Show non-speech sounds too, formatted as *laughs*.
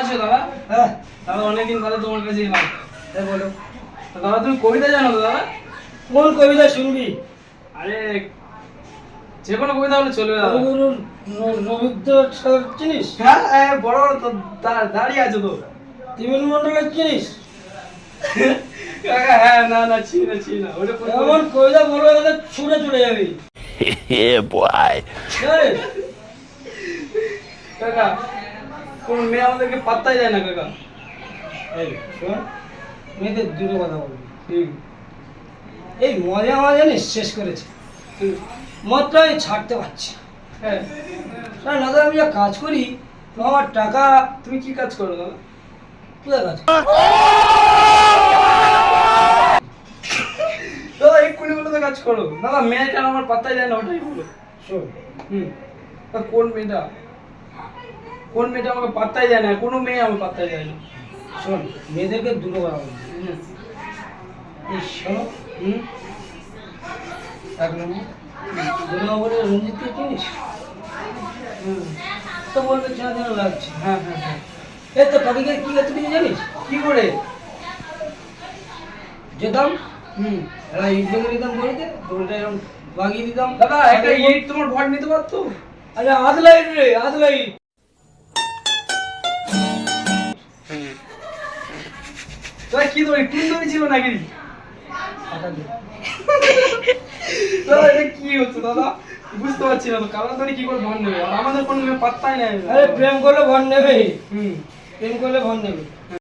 আছো দাদা? হ্যাঁ দাদা অনেকদিন বাদে তোমার কাছে এলাম। হ্যাঁ বলো। দাদা তুমি কবিতা জানো তো দাদা? কোন কবিতা শুনবি? আরে যে কোনো কবিতা হলে চলবে দাদা। রবীন্দ্রনাথ চিনিস? হ্যাঁ হ্যাঁ বড় বড় তো দাঁড়িয়ে আছে তো। তিমিল মন্ডলের চিনিস? হ্যাঁ না না চিনি না চিনি না ওটা এমন কবিতা বলবে ছুটে চলে যাবি। *laughs* boy. কাকা কোন মেয়ে আমাদেরকে পাত্তাই দেয় না কাকা। এই শোন মেয়েদের দূরে কথা বলবি এই মজা আমার জানিস শেষ করেছে। মদটা আমি ছাড়তে পারছি। হ্যাঁ। না তো আমি যা কাজ করি আমার টাকা তুমি কি কাজ করো দাদা? কোথায় কাজ *laughs* দাদা এক্ষুনি বলে তো কাজ করো। দাদা মেয়ে কেন আমার পাত্তাই দেয় না ওটাই বলো। শোন। হুম। কোন মেয়েটা? কোন মেয়েটা আমাকে পাত্তাই দেয় না কোনো মেয়ে আমাকে পাত্তাই দেয় না। শোন মেয়েদেরকে দূরে কথা বলবি হুম হুম? এক নম্বর দু নম্বরে রঞ্জিতকে চিনিস হুম তো বলবে চেনা চেনা লাগছে। হ্যাঁ হ্যাঁ হ্যাঁ। এই তো কাকিকে কি করতে দিবি জানিস? কি করে? যেতাম হুম এরা ইট ভেঙে দিতাম বলিতে দড়িটা এরকম দিতাম। দাদা একটা ইট তোমার ভর নিতে পারতো? আরে আধ লাইট রে আধ লাইট। কি দড়ি টুন দড়ি ছিল নাকি? *laughs* দাদা এটা কি হচ্ছে দাদা? বুঝতে পারছি না তো কালার দড়ি কি করে ভর নেবে? আর আমাদের কোনো পাত্তাই নেয় আরে প্রেম করলে ভর নেবে। হুম। প্রেম করলে ভর নেবে।